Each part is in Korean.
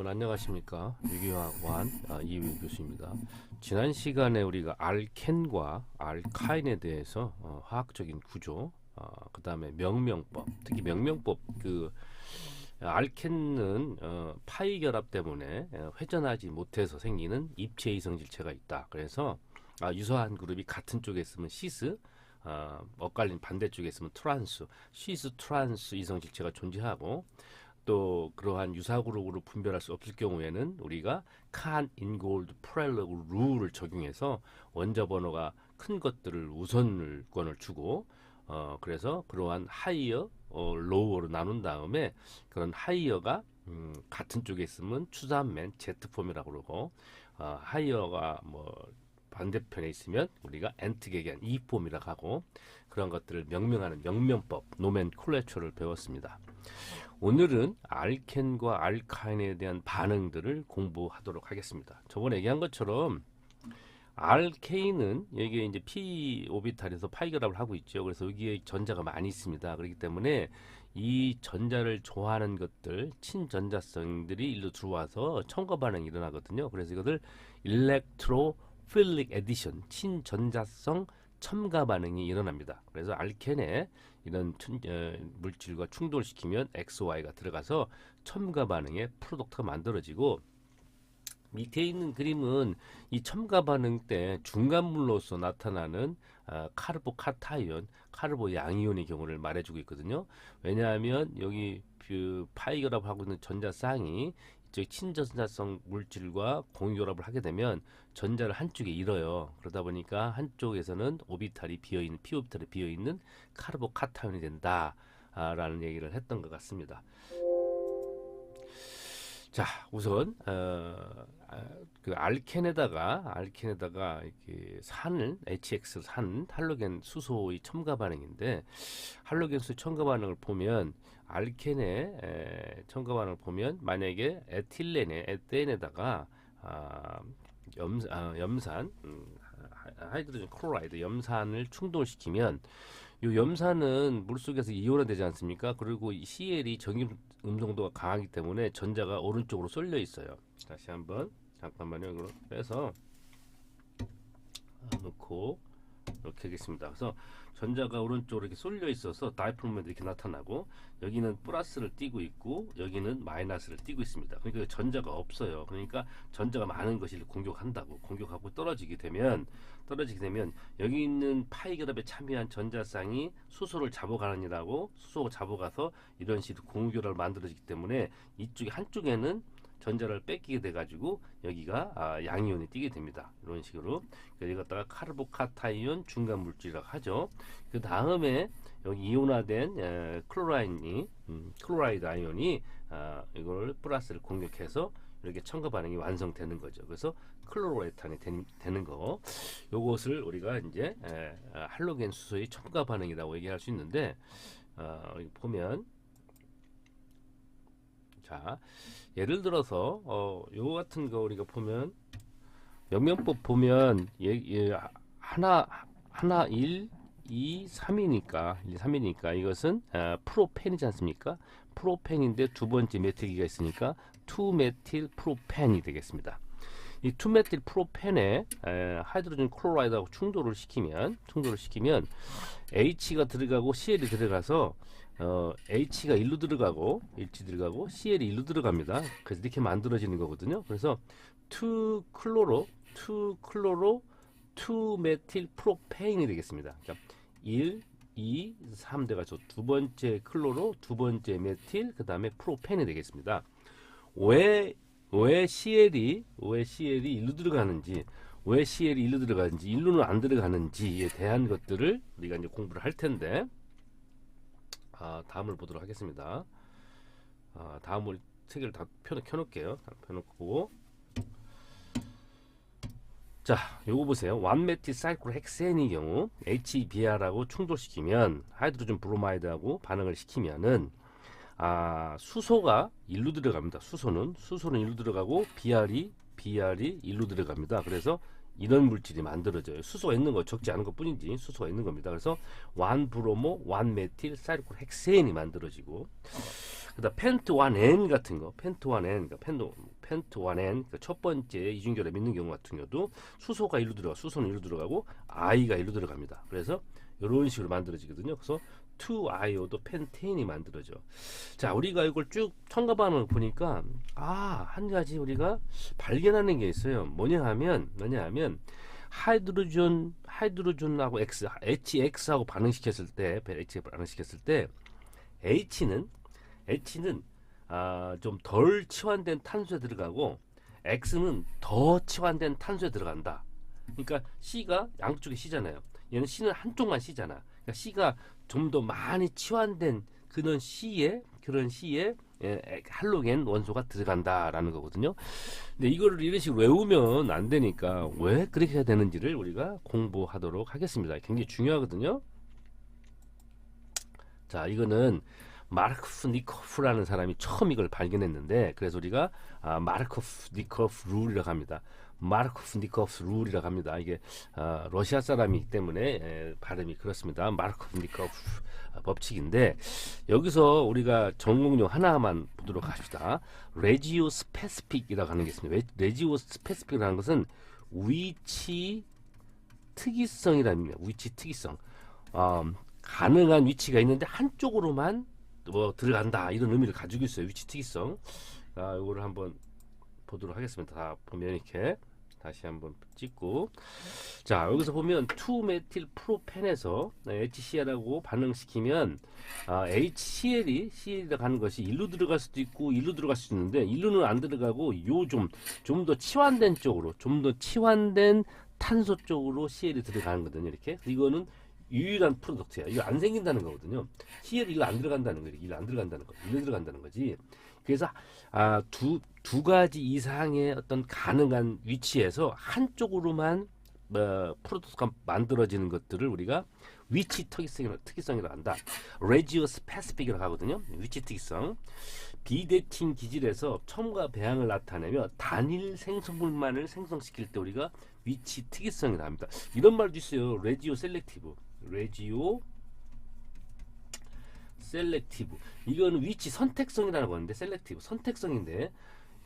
여러분 안녕하십니까 유기화관 아, 이유 교수입니다. 지난 시간에 우리가 알켄과 알카인에 대해서 어, 화학적인 구조, 어, 그 다음에 명명법, 특히 명명법 그 알켄은 어, 파이 결합 때문에 어, 회전하지 못해서 생기는 입체 이성질체가 있다. 그래서 아, 유사한 그룹이 같은 쪽에 있으면 시스, 어, 엇갈린 반대쪽에 있으면 트란스, 시스 트란스 이성질체가 존재하고 또 그러한 유사 그룹으로 분별할 수 없을 경우에는 우리가 칸 인골드 프렐러그 룰을 적용해서 원자 번호가 큰 것들을 우선권을 주고 어 그래서 그러한 하이어 어 로우로 나눈 다음에 그런 하이어가 음, 같은 쪽에 있으면 추산맨 제트폼이라고 그러고 어 하이어가 뭐 반대편에 있으면 우리가 엔트계기한 이폼이라고 하고 그런 것들을 명명하는 명명법 노멘클레처를 배웠습니다. 오늘은 알켄과 알카인에 대한 반응들을 공부하도록 하겠습니다. 저번에 얘기한 것처럼 알케인은 여기에 이제 p 오비탈에서 파이 결합을 하고 있죠. 그래서 여기에 전자가 많이 있습니다. 그렇기 때문에 이 전자를 좋아하는 것들 친전자성들이 일로 들어와서 첨가 반응이 일어나거든요. 그래서 이것을 일렉트로필릭 에디션 친전자성 첨가 반응이 일어납니다. 그래서 알켄에 이런 춘, 어, 물질과 충돌시키면 XY가 들어가서 첨가 반응의 프로덕트가 만들어지고 밑에 있는 그림은 이 첨가 반응 때 중간물로서 나타나는 어, 카르보 카타이온, 카르보 양이온의 경우를 말해주고 있거든요. 왜냐하면 여기 그 파이 결합하고 있는 전자쌍이 즉 친전자성 물질과 공유결합을 하게 되면 전자를 한쪽에 잃어요. 그러다 보니까 한쪽에서는 오비탈이 비어 있는 p 오비탈이 비어 있는 카르보카타이온이 된다라는 얘기를 했던 것 같습니다. 자, 우선 어, 아, 그 알켄에다가 알켄에다가 이렇게 산을 HX 산 할로겐 수소의 첨가 반응인데 할로겐 수소 첨가 반응을 보면 알켄의 에, 첨가 반응을 보면 만약에 에틸렌에 에테인에다가 아, 염, 아, 염산 음, 하이드로젠 클로라이드 염산을 충돌시키면 이 염산은 물속에서 이온화되지 않습니까? 그리고 이 CL이 전기 음성도가 강하기 때문에 전자가 오른쪽으로 쏠려 있어요. 다시 한번 잠깐만요. 이걸 빼서 놓고 이렇게 하겠습니다. 그래서 전자가 오른쪽으로 이렇게 쏠려 있어서 다이프로멘트 이렇게 나타나고 여기는 플러스를 띄고 있고 여기는 마이너스를 띄고 있습니다. 그러니까 전자가 없어요. 그러니까 전자가 많은 것이 공격한다고 공격하고 떨어지게 되면 떨어지게 되면 여기 있는 파이 결합에 참여한 전자쌍이 수소를 잡아가느니라고 수소가 잡아가서 이런 식으로 공유결합을 만들어지기 때문에 이쪽에 한쪽에는 전자를 뺏기게 돼가지고 여기가 아, 양이온이 띄게 됩니다. 이런 식으로 여기 갖다가 카르보카타이온 중간 물질이라고 하죠. 그 다음에 여기 이온화된 에, 클로라인이 음, 클로라이드 아이온이 아, 이걸 플러스를 공격해서 이렇게 첨가 반응이 완성되는 거죠. 그래서 클로로에탄이 된, 되는 거. 요것을 우리가 이제 에, 아, 할로겐 수소의 첨가 반응이라고 얘기할 수 있는데 어, 보면 자, 예를 들어서 어, 요 같은 거 우리가 보면 명명법 보면 예, 예, 하나 하나 1, 2, 3이니까 1, 3이니까 이것은 아, 프로펜이지 않습니까? 프로펜인데 두 번째 메틸기가 있으니까 투메틸 프로펜이 되겠습니다. 이 투메틸 프로펜에 에, 하이드로젠 클로라이드하고 충돌을 시키면 충돌을 시키면 H가 들어가고 CL이 들어가서 어, H가 1로 들어가고 H 들어가고 CL이 1로 들어갑니다. 그래서 이렇게 만들어지는 거거든요. 그래서 2 클로로 2 클로로 2 메틸 프로페인이 되겠습니다. 그러니까 1 2, 3 돼가지고 두 번째 클로로 두 번째 메틸 그 다음에 프로펜이 되겠습니다. 왜, 왜 CL이 왜 CL이 일로 들어가는지 왜 CL이 일로 들어가는지 일로는 안 들어가는지에 대한 것들을 우리가 이제 공부를 할 텐데 아, 다음을 보도록 하겠습니다. 아, 다음을 세 개를 다 펴, 켜놓을게요. 펴놓고 자, 요거 보세요. 완메틸 사이클 헥센의 경우 HBr하고 충돌시키면 하이드로젠 브로마이드하고 반응을 시키면은 아, 수소가 일로 들어갑니다. 수소는 수소는 일로 들어가고 Br이 Br이 일로 들어갑니다. 그래서 이런 물질이 만들어져요. 수소가 있는 거 적지 않은 것 뿐이지 수소가 있는 겁니다. 그래서 완 브로모, 완 메틸, 사이클 헥센이 만들어지고 그 그다음 펜트 완엔 같은 거, 펜트 완엔, 그러니까 펜도 펜트 완엔 그첫 번째 이중결합 있는 경우 같은 경우도 수소가 일로 들어가, 수소는 일로 들어가고 i가 일로 들어갑니다. 그래서 이런 식으로 만들어지거든요. 그래서 2i오도 펜테인이 만들어져. 자, 우리가 이걸 쭉 첨가반응을 보니까 아, 한 가지 우리가 발견하는 게 있어요. 뭐냐 하면 뭐냐 하면 하이드로존 하이드로존하고 X, HX하고 반응시켰을 때, H 반응시켰을 때 H는 H는 아, 좀 덜 치환된 탄소에 들어가고 X는 더 치환된 탄소에 들어간다. 그러니까 C가 양쪽에 C잖아요. 얘는 C는 한쪽만 C잖아. 그러니까 C가 좀 더 많이 치환된 그런 C에 그런 C에 예, 할로겐 원소가 들어간다라는 거거든요. 근데 이거를 이런 식으로 외우면 안 되니까 왜 그렇게 해야 되는지를 우리가 공부하도록 하겠습니다. 굉장히 중요하거든요. 자, 이거는 마르코프 니코프라는 사람이 처음 이걸 발견했는데 그래서 우리가 아, 마르코프 니코프 룰이라고 합니다. 마르코프 니코프 룰이라고 합니다. 이게 아, 러시아 사람이기 때문에 에, 발음이 그렇습니다. 마르코프 니코프 아, 법칙인데 여기서 우리가 전공용 하나만 보도록 합시다. 레지오 스페시픽이라고 하는 게 있습니다. 레- 레지오 스페시픽이라는 것은 위치 특이성이라는 의미입니다. 위치 특이성. 어, 가능한 위치가 있는데 한쪽으로만 뭐 들어간다 이런 의미를 가지고 있어요. 위치 특이성. 아, 이거를 한번 보도록 하겠습니다. 다 보면 이렇게 다시 한번 찍고 자 여기서 보면 2메틸 프로펜에서 HCl하고 반응시키면 아, HCl이 CL이라고 하는 것이 일로 들어갈 수도 있고 일로 들어갈 수도 있는데 일로는 안 들어가고 요 좀 좀 더 치환된 쪽으로 좀 더 치환된 탄소 쪽으로 CL이 들어가는 거거든요. 이렇게 이거는 유일한 프로덕트야. 이거 안 생긴다는 거거든요. CL이 일로 안 들어간다는 거예요. 일로 안 들어간다는 거. 일로 들어간다는 거지. 그래서 아, 두, 두 가지 이상의 어떤 가능한 위치에서 한쪽으로만 어, 프로토스가 만들어지는 것들을 우리가 위치 특이성이라, 특이성이라고 한다. 레지오 스페시픽이라고 하거든요. 위치 특이성. 비대칭 기질에서 첨가 배양을 나타내며 단일 생성물만을 생성시킬 때 우리가 위치 특이성이라고 합니다. 이런 말도 있어요. 레지오 셀렉티브. 레지오 셀렉티브. 이거는 위치 선택성이라는 건데 셀렉티브 선택성인데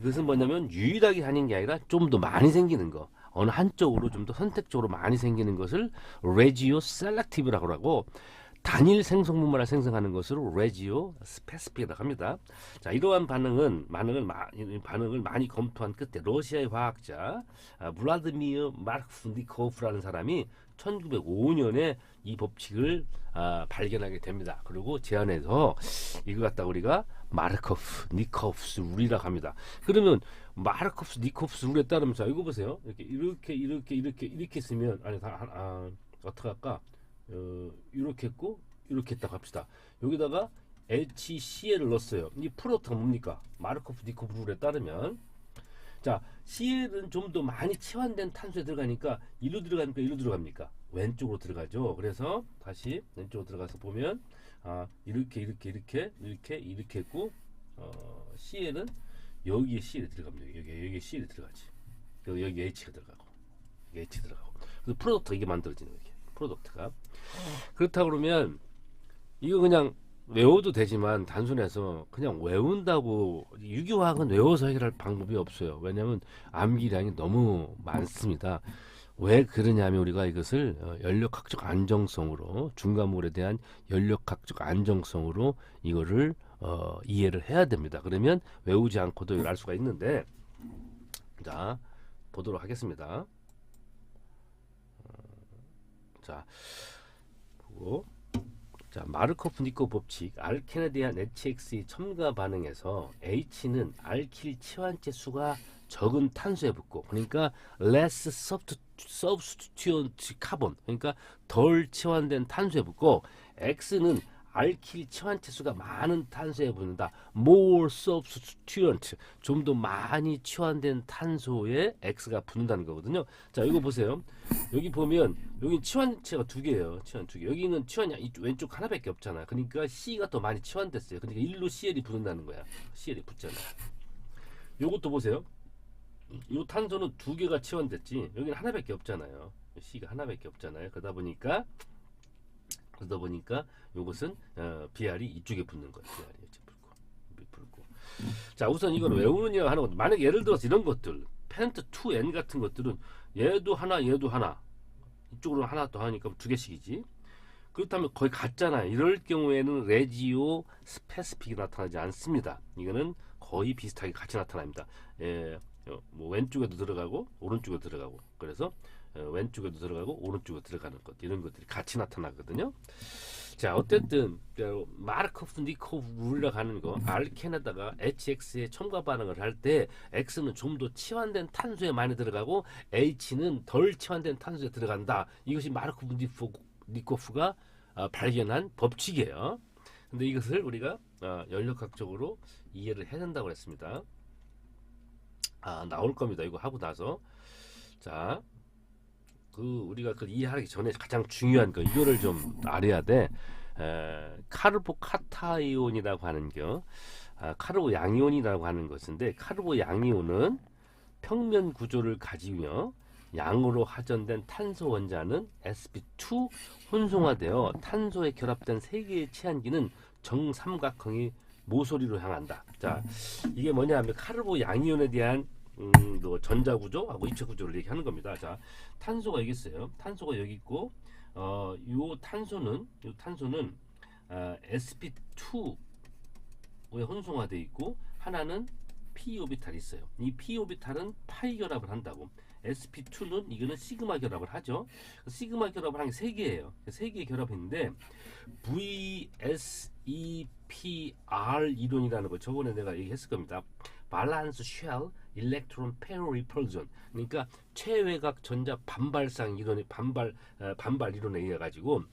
이것은 뭐냐면 유일하게 하는 게 아니라 좀 더 많이 생기는 거. 어느 한쪽으로 좀 더 선택적으로 많이 생기는 것을 레지오 셀렉티브라고 하고 단일 생성물만을 생성하는 것으로 레지오 스페시픽이라고 합니다. 자, 이러한 반응은 반응을 마, 이 반응을 많이 검토한 끝에 러시아의 과학자 아, 블라드미르 마르크니코프라는 사람이 1905년에 이 법칙을 아, 발견하게 됩니다. 그리고 제안해서 이거 갖다 우리가 마르코프 니코프스 룰이라고 합니다. 그러면 마르코프 니코프스 룰에 따르면 자 이거 보세요. 이렇게 이렇게 이렇게 이렇게 이렇게 쓰면 아니 다 아, 아, 어떻게 할까? 어, 이렇게 했고 이렇게 했다고 합시다. 여기다가 HCl을 넣었어요. 이 프로토가 뭡니까? 마르코프 니코프 룰에 따르면 자 CL은 좀 더 많이 치환된 탄소에 들어가니까 일로 들어가니까 일로 들어갑니까? 왼쪽으로 들어가죠. 그래서 다시 왼쪽으로 들어가서 보면 아 이렇게 이렇게 이렇게 이렇게 이렇게 했고 어, CL은 여기에 CL이 들어갑니다. 여기 여기 CL이 들어가지. 그리고 여기 H가 들어가고 H 들어가고 그래서 프로덕트 이게 만들어지는 거예요. 프로덕트가 그렇다 그러면 이거 그냥 외워도 되지만 단순해서 그냥 외운다고 유기화학은 외워서 해결할 방법이 없어요. 왜냐하면 암기량이 너무 많습니다. 왜 그러냐면 우리가 이것을 어, 연력학적 안정성으로 중과물에 대한 연력학적 안정성으로 이거를 어, 이해를 해야 됩니다. 그러면 외우지 않고도 알 수가 있는데 자 보도록 하겠습니다. 어, 자 자, 마르코프니코 법칙 알켄에 대한 HX의 첨가 반응에서 H는 알킬 치환체 수가 적은 탄소에 붙고 그러니까 less substituent carbon 그러니까 덜 치환된 탄소에 붙고 X는 알킬 치환체 수가 많은 탄소에 붙는다. more substituent 좀 더 많이 치환된 탄소에 X가 붙는다는 거거든요. 자, 이거 보세요. 여기 보면 여기 치환체가 두 개예요. 치환 두 개. 여기는 치환이 이 왼쪽 하나밖에 없잖아. 그러니까 C가 더 많이 치환됐어요. 그러니까 일로 CL이 붙는다는 거야. CL이 붙잖아. 요것도 보세요. 요 탄소는 두 개가 치환됐지. 여기는 하나밖에 없잖아요. C가 하나밖에 없잖아요. 그러다 보니까 그러다 보니까 요것은 어, BR이 이쪽에 붙는 거예요. BR이 이쪽에 붙고. 자 우선 이건 외우느냐 하는 것 만약 예를 들어서 이런 것들 펜트 2N 같은 것들은 얘도 하나 얘도 하나 이쪽으로 하나 더 하니까 두 개씩이지. 그렇다면 거의 같잖아요. 이럴 경우에는 레지오 스페시픽이 나타나지 않습니다. 이거는 거의 비슷하게 같이 나타납니다. 예, 어, 뭐 왼쪽에도 들어가고 오른쪽에도 들어가고. 그래서 어, 왼쪽에도 들어가고 오른쪽에 들어가는 것 이런 것들이 같이 나타나거든요. 자 어쨌든 그 마르코프 니코프 하는 거 알켄에다가 HX에 첨가 반응을 할 때 X는 좀 더 치환된 탄소에 많이 들어가고 H는 덜 치환된 탄소에 들어간다. 이것이 마르코프 니코- 니코프가 어, 발견한 법칙이에요. 근데 이것을 우리가 어, 연력학적으로 이해를 해야 된다고 했습니다. 아 나올 겁니다. 이거 하고 나서 자. 그 우리가 그 이해하기 전에 가장 중요한 거 이거를 좀 알아야 돼. 에, 카르보 카타이온이라고 하는 겨, 아, 카르보 양이온이라고 하는 것인데 카르보 양이온은 평면 구조를 가지며 양으로 하전된 탄소 원자는 sp2 혼성화되어 탄소에 결합된 세 개의 치환기는 정삼각형이 모서리로 향한다. 자, 이게 뭐냐하면 카르보 양이온에 대한 음, 뭐 전자 구조하고 입체 구조를 얘기하는 겁니다. 자, 탄소가 여기 있어요. 탄소가 여기 있고, 어, 요 탄소는 요 탄소는 아, sp2에 혼성화돼 있고 하나는 p 오비탈이 있어요. 이 p 오비탈은 파이 결합을 한다고. sp2는 이거는 시그마 결합을 하죠. 시그마 결합을 한 게 세 개예요. 세 개의 결합인데 VSEPR 이론이라는 거 저번에 내가 얘기했을 겁니다. 발란스 쉘 일렉트론 페어 리펄전 그러니까 최외곽 전자 반발상 이론의 반발 에, 반발 이론에 의해 가지고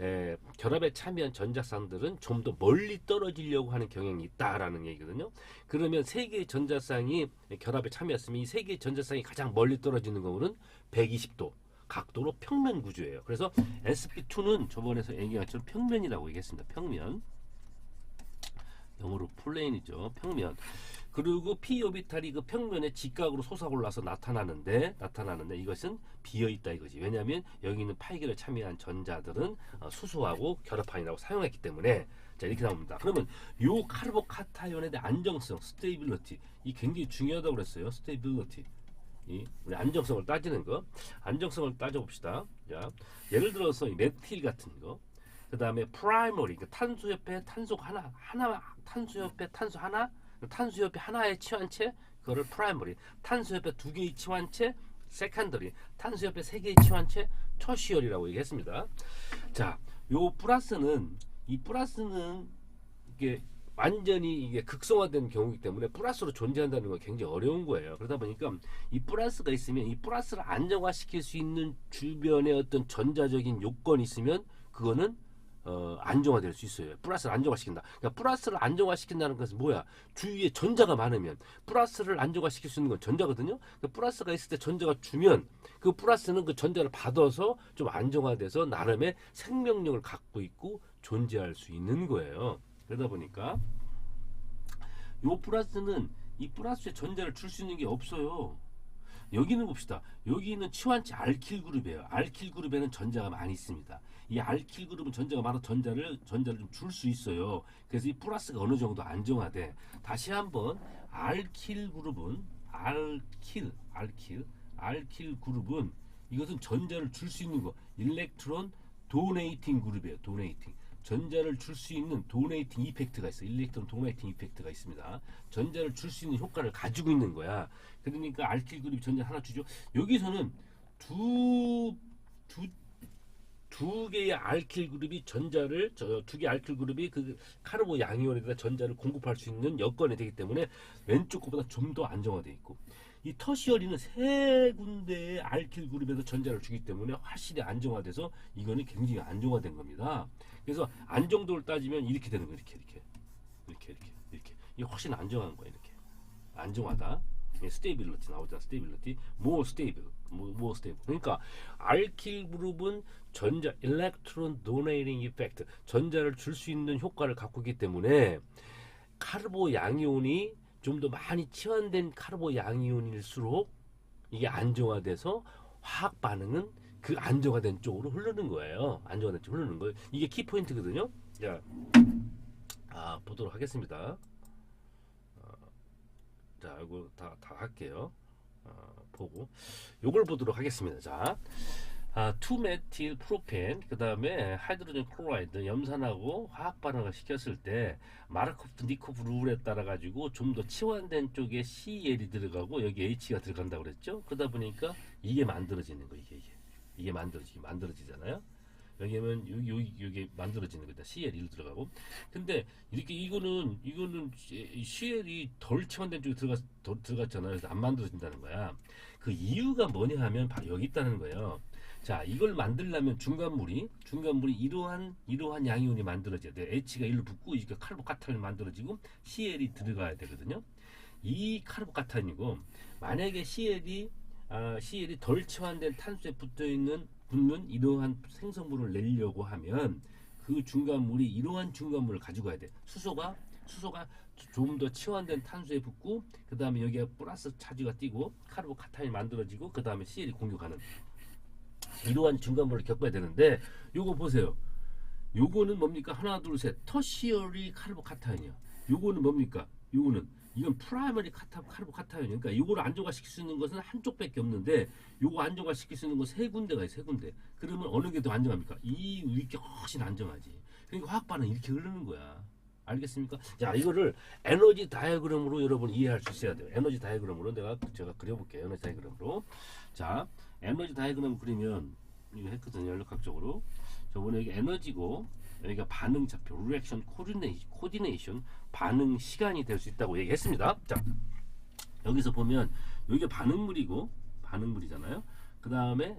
에, 결합에 참여한 전자쌍들은 좀 더 멀리 떨어지려고 하는 경향이 있다라는 얘기거든요. 그러면 세 개의 전자쌍이 결합에 참여했으면 이 세 개의 전자쌍이 가장 멀리 떨어지는 경우는 120도 각도로 평면 구조예요. 그래서 sp2는 저번에서 얘기한 것처럼 평면이라고 얘기했습니다. 평면. 영어로 플레인이죠. 평면. 그리고 p 오비탈이 그 평면에 직각으로 솟아올라서 나타나는데 나타나는데 이것은 비어 있다 이거지. 왜냐하면 여기 있는 파이결에 참여한 전자들은 어, 수소하고 결합판이라고 사용했기 때문에 자 이렇게 나옵니다. 그러면 요 카르보카타이온에 대한 안정성, 스테이빌리티 이 굉장히 중요하다고 그랬어요. 스테이빌리티. 이 우리 안정성을 따지는 거. 안정성을 따져 봅시다. 자, 예를 들어서 이 메틸 같은 거. 그 다음에 프라이머리 그 탄소 옆에 탄소 하나 하나 탄소 옆에 탄소 하나 탄소 옆에 하나의 치환체 그거를 프라이머리 탄소 옆에 두 개의 치환체 세컨더리 탄소 옆에 세 개의 치환체 터시얼이라고 얘기했습니다. 자, 요 플러스는 이 플러스는 이게 완전히 이게 극성화된 경우이기 때문에 플러스로 존재한다는 건 굉장히 어려운 거예요. 그러다 보니까 이 플러스가 있으면 이 플러스를 안정화시킬 수 있는 주변의 어떤 전자적인 요건이 있으면 그거는 어, 안정화될 수 있어요. 플러스를 안정화시킨다. 그러니까 플러스를 안정화시킨다는 것은 뭐야? 주위에 전자가 많으면 플러스를 안정화시킬 수 있는 건 전자거든요. 그러니까 플러스가 있을 때 전자가 주면 그 플러스는 그 전자를 받아서 좀 안정화돼서 나름의 생명력을 갖고 있고 존재할 수 있는 거예요. 그러다 보니까 요 플러스는 이 플러스에 전자를 줄 수 있는 게 없어요. 여기는 봅시다. 여기 있는 치환체 알킬 그룹이에요. 알킬 그룹에는 전자가 많이 있습니다. 이 알킬 그룹은 전자가 많아 전자를 전자를 좀 줄 수 있어요. 그래서 이 플러스가 어느 정도 안정화돼. 다시 한번 알킬 그룹은 알킬 알킬 알킬 그룹은 이것은 전자를 줄 수 있는 거 일렉트론 도네이팅 그룹이에요. 도네이팅. 전자를 줄 수 있는 도네이팅 이펙트가 있어. 일렉트론 도네이팅 이펙트가 있습니다. 전자를 줄 수 있는 효과를 가지고 있는 거야. 그러니까 알킬 그룹이 전자 하나 주죠. 여기서는 두, 두, 두 개의 알킬 그룹이 전자를 저 두개 알킬 그룹이 그 카르보 양이온에다 전자를 공급할 수 있는 여건이 되기 때문에 왼쪽 거보다 좀 더 안정화돼 있고 이 터시어리는 세 군데의 알킬 그룹에서 전자를 주기 때문에 확실히 안정화돼서 이거는 굉장히 안정화된 겁니다. 그래서 안정도를 따지면 이렇게 되는 거예요. 이렇게 이렇게 이렇게 이렇게 이렇게 이게 훨씬 안정한 거예요. 이렇게 안정하다. 스테이빌리티 나오잖아. 스테이빌리티. more stable. More stable. 그러니까 알킬 그룹은 전자 일렉트론 도네이팅 이펙트 전자를 줄 수 있는 효과를 갖고 있기 때문에 카르보 양이온이 좀 더 많이 치환된 카르보 양이온일수록 이게 안정화돼서 화학 반응은 그 안정화된 쪽으로 흐르는 거예요. 안정화된 쪽으로 흐르는 거예요. 이게 키 포인트거든요. 자, 아, 보도록 하겠습니다. 아, 자, 이거 다, 다 할게요. 어, 보고 요걸 보도록 하겠습니다. 자, 아, 투메틸 프로펜 그 다음에 하이드로젠 클로라이드 염산하고 화학 반응을 시켰을 때 마르코프 니코프 룰에 따라 가지고 좀 더 치환된 쪽에 CL이 들어가고 여기 H가 들어간다고 그랬죠. 그러다 보니까 이게 만들어지는 거 이게 이게 이게 만들어지 만들어지잖아요. 여기면 여기 여기 만들어지는 거다. CL이 들어가고. 근데 이렇게 이거는 이거는 CL이 덜 치환된 쪽에 들어가 덜 들어갔잖아요. 그래서 안 만들어진다는 거야. 그 이유가 뭐냐 하면 바로 여기 있다는 거예요. 자, 이걸 만들려면 중간물이 중간물이 이러한 이러한 양이온이 만들어져야 돼. H가 일로 붙고 이게 카르보카타인이 만들어지고 CL이 들어가야 되거든요. 이 카르보카타인이고 만약에 CL이 아, CL이 덜 치환된 탄소에 붙어 있는 붙는 이러한 생성물을 내려고 하면 그 중간물이 이러한 중간물을 가지고 가야 돼. 수소가 수소가 좀 더 치환된 탄소에 붙고 그 다음에 여기에 플러스 차지가 띄고 카르보카타인이 만들어지고 그 다음에 CL이 공격하는 이러한 중간물을 겪어야 되는데 요거 보세요. 요거는 뭡니까? 하나 둘 셋. 터시어리 카르보카타인이야. 요거는 뭡니까? 요거는 이건 프라이머리 카타 카르보 카타인이니까 그러니까 요거를 안정화시킬 수 있는 것은 한쪽밖에 없는데 요거 안정화시킬 수 있는 거세 군데가 있어 세 군데. 그러면 어느 게 더 안정합니까? 이 위에 게 훨씬 안정하지. 그러니까 화학 반응 이렇게 흐르는 거야. 알겠습니까? 자, 이거를 에너지 다이어그램으로 여러분 이해할 수 있어야 돼요. 에너지 다이어그램으로 내가 제가 그려볼게요. 에너지 다이어그램으로. 자, 에너지 다이어그램 그리면 이거 했거든요. 연력학적으로. 저번에 여기 에너지고 여기가 반응 좌표, 리액션 코디네이션, 반응 시간이 될 수 있다고 얘기했습니다. 자, 여기서 보면 여기가 반응물이고 반응물이잖아요. 그 다음에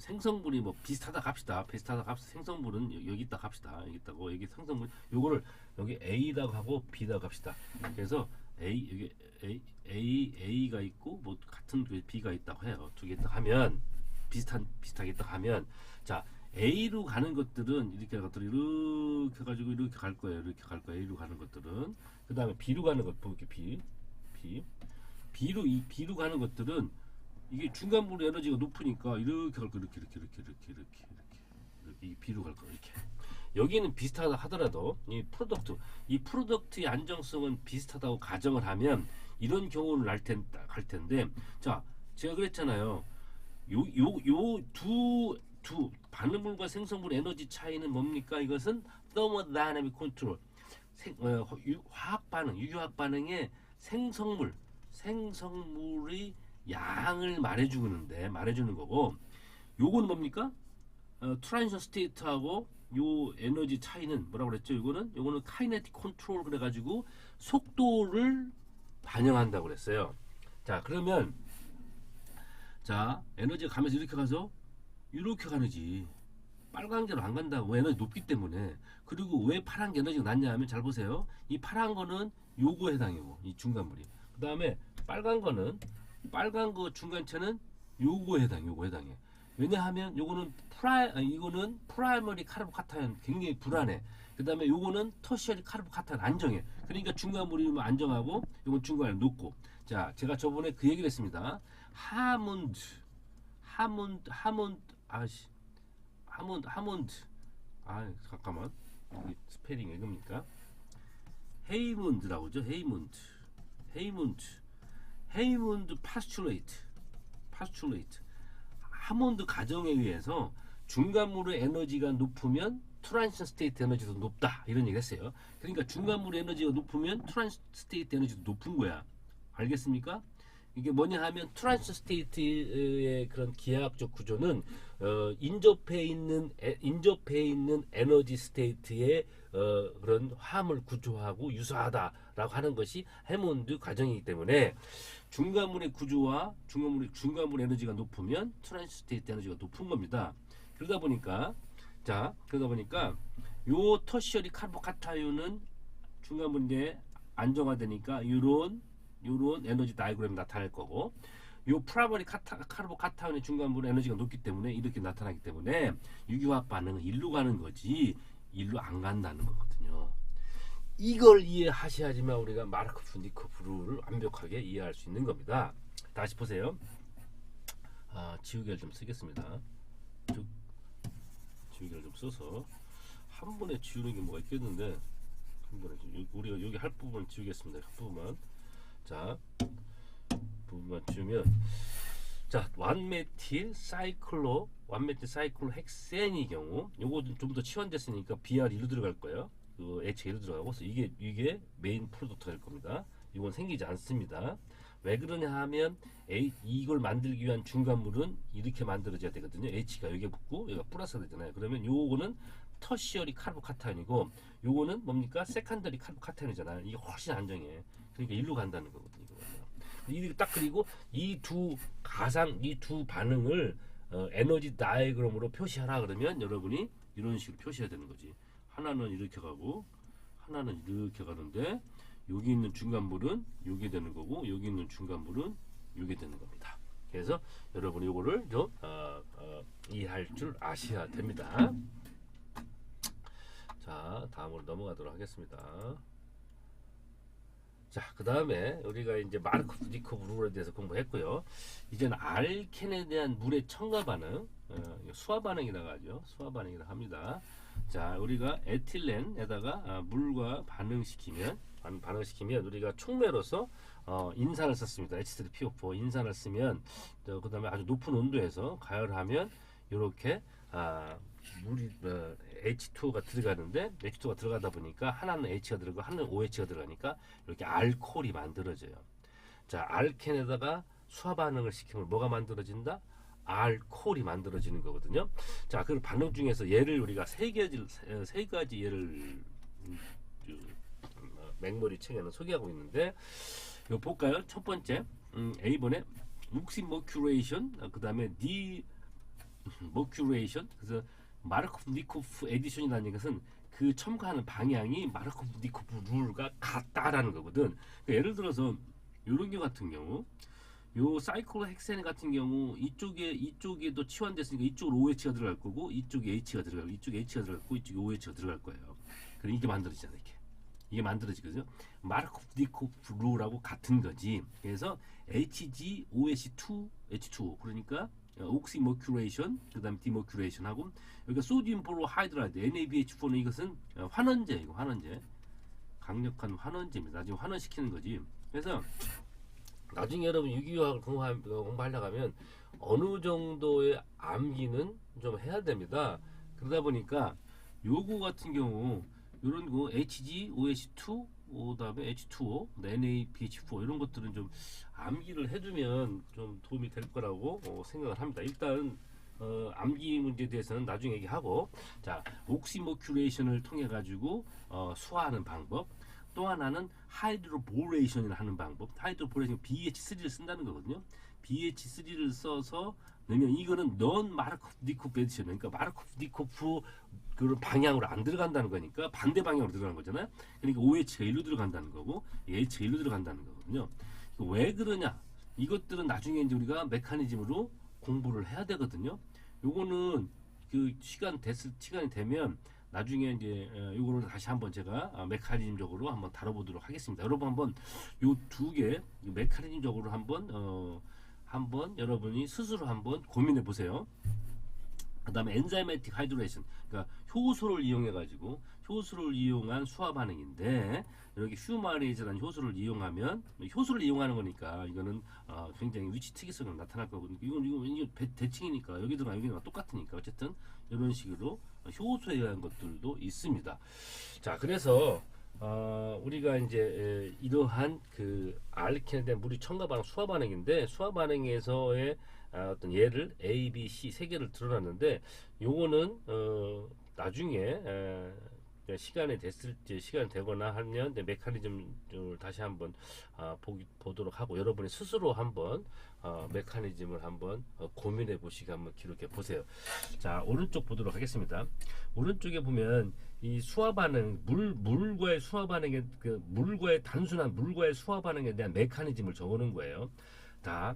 생성물이 뭐 비슷하다 갑시다. 비슷하다 갑시다. 생성물은 여- 여기 있다 갑시다. 여기 있다고 여기 생성물 요거를 여기 A라고 하고 B라고 합시다. 그래서 A 여기 A A A가 있고 뭐 같은 그 B가 있다고 해요. 두 개 있다 하면 비슷한 비슷하게 있다 하면 자 A로 가는 것들은 이렇게 것들 이렇게 해가지고 이렇게 갈 거예요. 이렇게 갈 거예요. A로 가는 것들은. 그 다음에 B로 가는 것 볼게 B. B. B로 이 B로 가는 것들은 이게 중간물 에너지가 높으니까 이렇게 갈 거 이렇게 이렇게 이렇게 이렇게 이렇게 이렇게. B로 갈 거 이렇게. 여기는 비슷하다 하더라도 이 프로덕트 이 프로덕트의 안정성은 비슷하다고 가정을 하면 이런 경우는 날 텐, 갈 텐데 자 제가 그랬잖아요. 요 요 요 두 두 반응물과 생성물 에너지 차이는 뭡니까 이것은 thermodynamic control 생, 어, 유- 화학 반응 유효학 반응의 생성물 생성물의 양을 말해주는데 말해주는 거고 요거는 뭡니까 어, 트랜지션 스테이트하고 요 에너지 차이는 뭐라고 그랬죠? 이거는 요거는 카이네틱 컨트롤 그래가지고 속도를 반영한다고 그랬어요. 자 그러면 자 에너지가 가면서 이렇게 가서 이렇게 가는지 빨간 게로 안 간다고 에너지 높기 때문에 그리고 왜 파란 게 에너지가 낮냐 하면 잘 보세요. 이 파란 거는 요거에 해당이고 이 중간물이 그 다음에 빨간 거는 빨간 거 중간체는 요거에 해당 요거 해당해. 왜냐하면 요거는 프라이 아니, 이거는 프라이머리 카르보카타인 굉장히 불안해. 그 다음에 요거는 터시어리 카르보카타인 안정해. 그러니까 중간물이 뭐 안정하고 요건 중간에 높고. 자, 제가 저번에 그 얘기를 했습니다. 하몬드 하몬드 하몬드 아씨 하몬드 하몬드 아 잠깐만 이게 스페링 읽습니까? 헤이문드라고 하죠. 헤이문드 헤이문드 헤이문드 파스츄레이트 파스츄레이트 하몬드 가정에 의해서 중간물의 에너지가 높으면 트랜스 스테이트 에너지도 높다 이런 얘기 했어요. 그러니까 중간물의 에너지가 높으면 트랜스 스테이트 에너지도 높은 거야. 알겠습니까? 이게 뭐냐 하면 트랜스 스테이트의 그런 기하학적 구조는 어, 인접해 있는 에, 인접해 있는 에너지 스테이트의 어, 그런 화합을 구조하고 유사하다라고 하는 것이 해몬드 과정이기 때문에 중간물의 구조와 중간물의 중간물 에너지가 높으면 트랜스 스테이트 에너지가 높은 겁니다. 그러다 보니까 자 그러다 보니까 요 터시어리 카르보카타이온은 중간물에 안정화되니까 요런 요런 에너지 다이그램이 나타날 거고 요 프라이머리 카타, 카르보카타인의 중간물 에너지가 높기 때문에 이렇게 나타나기 때문에 유기화학 반응은 일로 가는 거지 일로 안 간다는 거거든요. 이걸 이해하셔야지만 우리가 마르코프 니코프루를 완벽하게 이해할 수 있는 겁니다. 다시 보세요. 아, 지우개를 좀 쓰겠습니다. 쭉 지우개를 좀 써서 한 번에 지우는 게 뭐가 있겠는데 한 번에 좀- 우리가 여기 할 부분 지우겠습니다. 할 부분만 자, 부분 맞추면 자, 완메틸 사이클로 완메틸 사이클로 헥센이 경우 요거 좀 더 치환됐으니까 BR1로 들어갈 거예요. 그 HA로 들어가고 그래서 이게 이게 메인 프로덕트가 될 겁니다. 이건 생기지 않습니다. 왜 그러냐 하면 A, 이걸 만들기 위한 중간물은 이렇게 만들어져야 되거든요. H가 여기에 붙고 여기가 플러스가 되잖아요. 그러면 요거는 터시어리 카르보카타인이고 요거는 뭡니까? 세컨더리 카르보카타인이잖아요. 이게 훨씬 안정해. 그러니까 일로 간다는 거거든요. 이거는. 딱 그리고 이 두 가상 이 두 반응을 어, 에너지 다이그램으로 표시하라 그러면 여러분이 이런 식으로 표시해야 되는 거지. 하나는 이렇게 가고 하나는 이렇게 가는데 여기 있는 중간물은 요게 되는 거고 여기 있는 중간물은 요게 되는 겁니다. 그래서 여러분이 요거를 좀 어, 어, 이해할 줄 아셔야 됩니다. 자, 다음으로 넘어가도록 하겠습니다. 자, 그 다음에 우리가 이제 마르코프 니코브 룰에 대해서 공부했고요. 이제는 알켄에 대한 물의 첨가 반응, 어, 수화 반응이라고 하죠. 수화 반응이라고 합니다. 자, 우리가 에틸렌에다가 아, 물과 반응시키면 반, 반응시키면 우리가 촉매로서 어, 인산을 썼습니다. H3PO4 인산을 쓰면 그 다음에 아주 높은 온도에서 가열하면 이렇게 아, 물이 어, H2가 들어가는데 H2가 들어가다 보니까 하나는 H가 들어가고 하나는 OH가 들어가니까 이렇게 알코올이 만들어져요. 자, 알켄에다가 수화 반응을 시키면 뭐가 만들어진다? 알코올이 만들어지는 거거든요. 자, 그 반응 중에서 예를 우리가 세 가지 세 가지 예를 음, 맹머리 책에는 소개하고 있는데 이거 볼까요? 첫 번째 음, A번에 욱시머큐레이션 어, 그 다음에 D 머큐레이션 그래서 마르코프 니코프 에디션이라는 것은 그 첨가하는 방향이 마르코프 니코프 룰과 같다라는 거거든. 그러니까 예를 들어서 이런 경우 같은 경우 요 사이클로 헥센 같은 경우 이쪽에 이쪽에도 치환됐으니까 이쪽으로 OH가 들어갈 거고 이쪽에 H가 들어가고 이쪽에 H가 들어갈 거고 이쪽에 OH가 들어갈 거예요. 그럼 이게 만들어지잖아 이렇게. 이게 만들어지거든요. 마르코프 니코프 룰하고 같은 거지. 그래서 HgOH2 H2O 그러니까 옥시머큐레이션 그다음에 디머큐레이션 하고 여기가 소디움 보로하이드라이드 NaBH4는 이것은 어, 환원제 이거 환원제 강력한 환원제입니다. 나중에 환원시키는 거지. 그래서 나중에 여러분 유기화학을 공부하, 공부하려고 하면 어느 정도의 암기는 좀 해야 됩니다. 그러다 보니까 요거 같은 경우 이런 거 HG, OH2, 그다음에 H2O, NaBH4 이런 것들은 좀 암기를 해두면 좀 도움이 될 거라고 어, 생각을 합니다. 일단 어, 암기 문제에 대해서는 나중에 얘기하고 자 옥시모큐레이션을 통해 가지고 어, 수화하는 방법 또 하나는 하이드로보레이션을 하는 방법 하이드로보레이션 BH3를 쓴다는 거거든요. BH3를 써서 넣으면 이거는 넌 마르코프 니코프 에디션 그러니까 마르코프 니코프 그런 방향으로 안 들어간다는 거니까 반대 방향으로 들어가는 거잖아요. 그러니까 OH가 일로 들어간다는 거고 H가 일로 들어간다는 거거든요. 왜 그러냐? 이것들은 나중에 이제 우리가 메커니즘으로 공부를 해야 되거든요. 요거는 그 시간 됐을 시간이 되면 나중에 이제 어, 요거를 다시 한번 제가 어, 메커니즘적으로 한번 다뤄보도록 하겠습니다. 여러분 한번 요 두 개 메커니즘적으로 한번 어 한번 여러분이 스스로 한번 고민해 보세요. 그 다음에 엔자이매틱 하이드레이션 그러니까 효소를 이용해 가지고 효소를 이용한 수화 반응인데 이렇게 휴마레이즈라는 효소를 이용하면 효소를 이용하는 거니까 이거는 어, 굉장히 위치 특이성을 나타날 거거든요. 이건 이거 이거 대칭이니까 여기 들어가 여기 들어가 똑같으니까 어쨌든 이런 식으로 효소에 의한 것들도 있습니다. 자 그래서 어, 우리가 이제 에, 이러한 그 알켄에 대한 물이 첨가 반응 수화 반응인데 수화 반응에서의 아, 어떤 예를 A, B, C 세 개를 드러났는데 요거는 어, 나중에 에, 시간이 됐을 때 시간 되거나 하면 메커니즘을 다시 한번 아, 보기, 보도록 하고 여러분이 스스로 한번 어, 메커니즘을 한번 어, 고민해 보시고 한번 기록해 보세요. 자 오른쪽 보도록 하겠습니다. 오른쪽에 보면 이 수화 반응 물 물과의 수화 반응의 그 물과의 단순한 물과의 수화 반응에 대한 메커니즘을 적어놓은 거예요. 다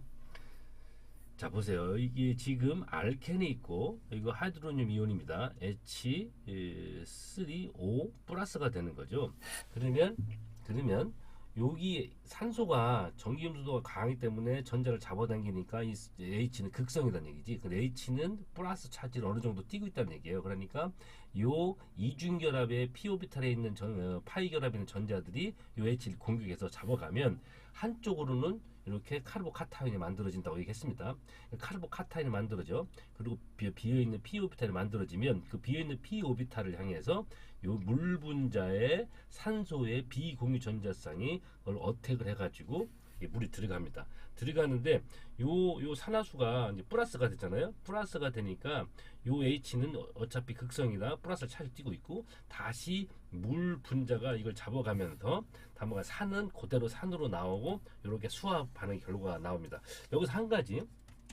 자 보세요. 이게 지금 알켄이 있고 이거 하이드로늄 이온입니다. H3O 플러스가 되는 거죠. 그러면 그러면 여기 산소가 전기 음수도가 강하기 때문에 전자를 잡아당기니까 이 H는 극성이라는 얘기지. 그 H는 플러스 차지를 어느 정도 띄고 있다는 얘기예요. 그러니까 요 이중 결합의 p 오비탈에 있는 전, 어, 파이 결합에 있는 전자들이 요 H를 공격해서 잡아가면 한쪽으로는 이렇게 카르보카타인이 만들어진다고 얘기했습니다. 카르보카타인이 만들어져. 그리고 비- 비어 있는 p 오비탈이 만들어지면 그 비어 있는 p 오비탈을 향해서 요 물 분자의 산소의 비공유 전자쌍이 그걸 어택을 해가지고 물이 들어갑니다. 들어가는데 요 요 산화수가 이제 플러스가 되잖아요. 플러스가 되니까 요 H는 어- 어차피 극성이다. 플러스를 차지 띄고 있고 다시 물 분자가 이걸 잡아가면서 담아가 산은 그대로 산으로 나오고 이렇게 수화 반응 결과가 나옵니다. 여기서 한 가지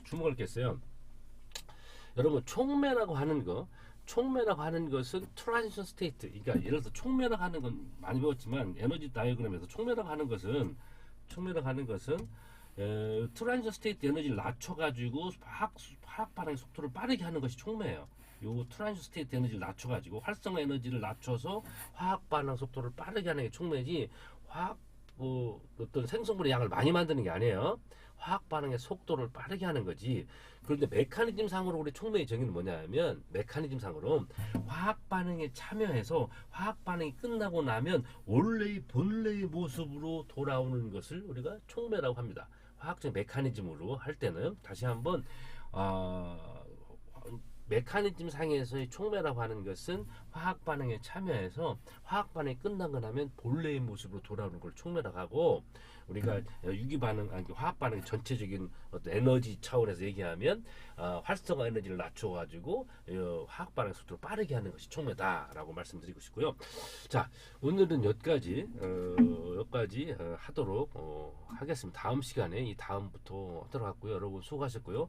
주목할 게 있어요. 여러분 촉매라고 하는 거 촉매라고 하는 것은 트랜지션 스테이트 그러니까 예를 들어서 촉매라고 하는 건 많이 배웠지만 에너지 다이어그램에서 촉매라고 하는 것은 촉매라고 하는 것은 에, 트랜지션 스테이트 에너지를 낮춰가지고 화학 화학 반응의 속도를 빠르게 하는 것이 촉매예요. 요 트랜지션 스테이트 에너지를 낮춰가지고 활성화 에너지를 낮춰서 화학 반응 속도를 빠르게 하는 게 촉매지 화학 뭐 어떤 생성물의 양을 많이 만드는 게 아니에요. 화학 반응의 속도를 빠르게 하는 거지. 그런데 메커니즘 상으로 우리 촉매의 정의는 뭐냐면 메커니즘 상으로 화학 반응에 참여해서 화학 반응이 끝나고 나면 원래의 본래의 모습으로 돌아오는 것을 우리가 촉매라고 합니다. 화학적 메커니즘으로 할 때는 다시 한번 어, 메커니즘 상에서의 촉매라고 하는 것은 화학 반응에 참여해서 화학 반응이 끝나고 나면 본래의 모습으로 돌아오는 걸 촉매라고 하고 우리가 유기 반응 아니 화학 반응의 전체적인 어떤 에너지 차원에서 얘기하면 어, 활성화 에너지를 낮춰 가지고 어, 화학 반응 속도를 빠르게 하는 것이 촉매다라고 말씀드리고 싶고요. 자 오늘은 여기까지 어, 여기까지 어, 하도록 어, 하겠습니다. 다음 시간에 이 다음부터 들어갔고요. 여러분 수고하셨고요.